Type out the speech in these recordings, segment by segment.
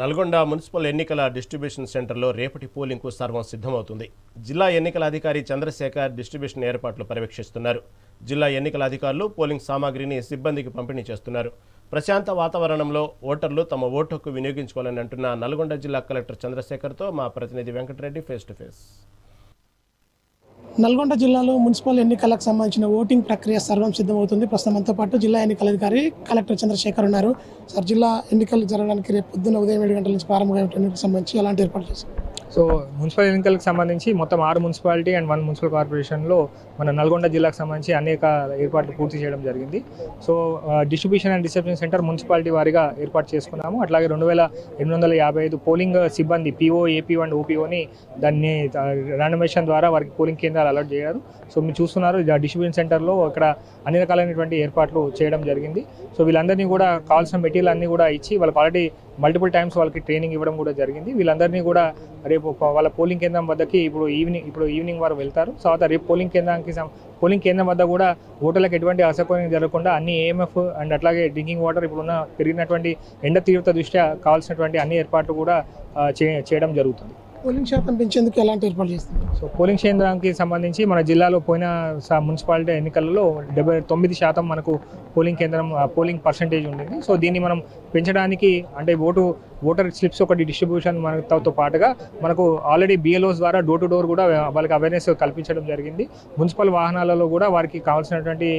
Nalgonda municipal ఎన్నికల distribution సెంటర్లో రేపటి పోలింగ్కు సర్వం సిద్ధమవుతుంది. జిల్లా ఎన్నికల అధికారి చంద్రశేఖర్ డిస్ట్రిబ్యూషన్ ఏర్పాట్లు పర్యవేక్షిస్తున్నారు. జిల్లా ఎన్నికల అధికారులు పోలింగ్ సామాగ్రిని సిబ్బందికి పంపిణీ చేస్తున్నారు. ప్రశాంత వాతావరణంలో ఓటర్లు తమ ఓటు హక్కు వినియోగించుకోవాలని అంటున్న నల్గొండ జిల్లా కలెక్టర్ చంద్రశేఖర్తో మా ప్రతినిధి Venkata Reddy face to face. Nalgonda జిల్లాలో మున్సిపల్ ఎన్నికలకు సంబంధించిన ఓటింగ్ ప్రక్రియ సర్వం సిద్ధమవుతుంది. ప్రస్తుతం మనతో పాటు జిల్లా ఎన్నికల అధికారి కలెక్టర్ చంద్రశేఖర్ ఉన్నారు. సార్ జిల్లా ఎన్నికలు జరగడానికి రేపు పొద్దున్న ఉదయం ఏడు గంటల నుంచి ప్రారంభమైన సంబంధించి ఎలాంటి ఏర్పాటు చేశారు? సో మున్సిపల్ ఎన్నికలకు సంబంధించి మొత్తం ఆరు మున్సిపాలిటీ అండ్ వన్ మున్సిపల్ కార్పొరేషన్లో మన నల్గొండ జిల్లాకు సంబంధించి అనేక ఏర్పాట్లు పూర్తి చేయడం జరిగింది. So distribution and reception centre municipality వారిగా ఏర్పాటు చేసుకున్నాము. అట్లాగే రెండు వేల ఎనిమిది వందల యాభై ఐదు పోలింగ్ సిబ్బంది పిఓ ఏపీ అండ్ ఓపీఓని దాన్ని ర్యాండమేషన్ ద్వారా వారికి పోలింగ్ కేంద్రాలు అలర్ట్ చేయారు సో మీరు చూస్తున్నారు డిస్ట్రిబ్యూషన్ సెంటర్లో ఇక్కడ అన్ని రకాలైనటువంటి ఏర్పాట్లు చేయడం జరిగింది. సో వీళ్ళందరినీ కూడా కావాల్సిన మెటీరియల్ అన్నీ కూడా ఇచ్చి వాళ్ళకి ఆల్రెడీ మల్టిపుల్ టైమ్స్ వాళ్ళకి ట్రైనింగ్ ఇవ్వడం కూడా జరిగింది. వీళ్ళందరినీ కూడా రేపు ప- వాళ్ళ పోలింగ్ కేంద్రం వద్దకి ఇప్పుడు ఈవినింగ్ ఇప్పుడు ఈవినింగ్ వారు వెళ్తారు. సో తర్వాత రేపు పోలింగ్ కేంద్రానికి పోలింగ్ కేంద్రం వద్ద కూడా ఓటర్లకు ఎటువంటి అసౌకర్యం జరగకుండా అన్ని ఏఎంఎఫ్ అండ్ అట్లాగే డ్రింకింగ్ వాటర్ ఇప్పుడున్న పెరిగినటువంటి ఎండ తీవ్రత దృష్ట్యా కావాల్సినటువంటి అన్ని ఏర్పాట్లు కూడా చేయడం జరుగుతుంది. పోలింగ్ శాతం పెంచేందుకు ఎలాంటి ఏర్పాటు చేస్తున్నారు సో పోలింగ్ కేంద్రానికి సంబంధించి మన జిల్లాలో పోయిన మున్సిపాలిటీ ఎన్నికలలో డెబ్బై తొమ్మిది శాతం మనకు పోలింగ్ కేంద్రం పోలింగ్ పర్సంటేజ్ ఉండేది. సో దీన్ని మనం పెంచడానికి అంటే ఓటు ఓటర్ స్లిప్స్ ఒకటి డిస్ట్రిబ్యూషన్ మనతో పాటుగా మనకు ఆల్రెడీ బిఎల్ఓస్ ద్వారా డోర్ టు డోర్ కూడా వాళ్ళకి అవేర్నెస్ కల్పించడం జరిగింది. మున్సిపల్ వాహనాలలో కూడా వారికి కావాల్సినటువంటి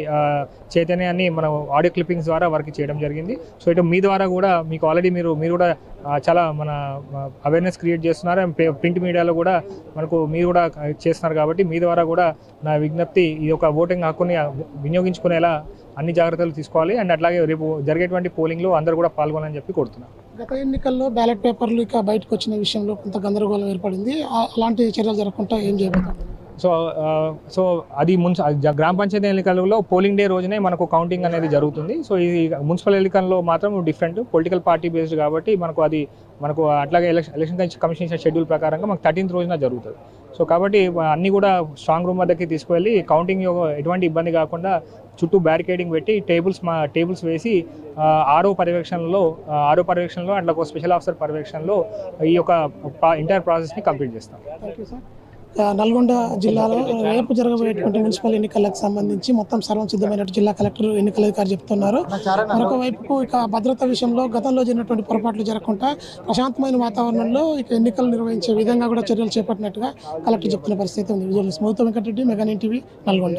చైతన్యాన్ని మనం ఆడియో క్లిప్పింగ్స్ ద్వారా వారికి చేయడం జరిగింది. సో ఇటు మీ ద్వారా కూడా మీకు ఆల్రెడీ మీరు మీరు కూడా చాలా మన అవేర్నెస్ క్రియేట్ చేస్తున్నారు. ప్రింట్ మీడియాలో కూడా మనకు మీరు కూడా చేస్తున్నారు కాబట్టి మీ ద్వారా కూడా నా విజ్ఞప్తి ఈ యొక్క ఓటింగ్ హక్కుని వినియోగించుకునేలా అన్ని జాగ్రత్తలు తీసుకోవాలి. అండ్ అట్లాగే రేపు జరిగేటువంటి పోలింగ్లో అందరూ కూడా పాల్గొనాలని చెప్పి కోరుతున్నాను గత ఎన్నికల్లో బ్యాలెట్ పేపర్లు ఇక బయటకు వచ్చిన విషయంలో కొంత గందరగోళం ఏర్పడింది. అలాంటి చర్యలు జరగకుండా ఏం చేయబోతారు సో సో అది మున్సి గ్రామ పంచాయతీ ఎన్నికలలో పోలింగ్ డే రోజునే మనకు కౌంటింగ్ అనేది జరుగుతుంది. సో ఈ మున్సిపల్ ఎన్నికల్లో మాత్రం డిఫరెంట్. పొలిటికల్ పార్టీ బేస్డ్ కాబట్టి మనకు అది మనకు అట్లాగే ఎలక్షన్ ఎలక్షన్ కమిషన్ ఇచ్చిన షెడ్యూల్ ప్రకారంగా మనకు థర్టీన్త్ రోజున జరుగుతుంది. సో కాబట్టి అన్నీ కూడా స్ట్రాంగ్ రూమ్ వద్దకి తీసుకువెళ్ళి కౌంటింగ్ ఎటువంటి ఇబ్బంది కాకుండా చుట్టూ బ్యారికేడింగ్ పెట్టి టేబుల్స్ మా టేబుల్స్ వేసి ఆరో పర్యవేక్షణలో ఆరో పర్యవేక్షణలో అట్లా ఒక స్పెషల్ ఆఫీసర్ పర్యవేక్షణలో ఈ యొక్క ఇంటైర్ ప్రాసెస్ని కంప్లీట్ చేస్తాం. Thank you sir. నల్గొండ జిల్లాలో రేపు జరగబోయేటువంటి మున్సిపల్ ఎన్నికలకు సంబంధించి మొత్తం సర్వం సిద్ధమైనట్టు జిల్లా కలెక్టర్ ఎన్నికల అధికారి చెప్తున్నారు. మరొక వైపుకు ఇక భద్రత విషయంలో గతంలో జరిగినటువంటి పొరపాట్లు జరగకుండా ప్రశాంతమైన వాతావరణంలో ఇక ఎన్నికలు నిర్వహించే విధంగా కూడా చర్యలు చేపట్టినట్టుగా కలెక్టర్ చెప్తున్న పరిస్థితి ఉంది. విజువల్ స్మూత్ వెంకటరెడ్డి మెగాన్ టీవీ నల్గొండ.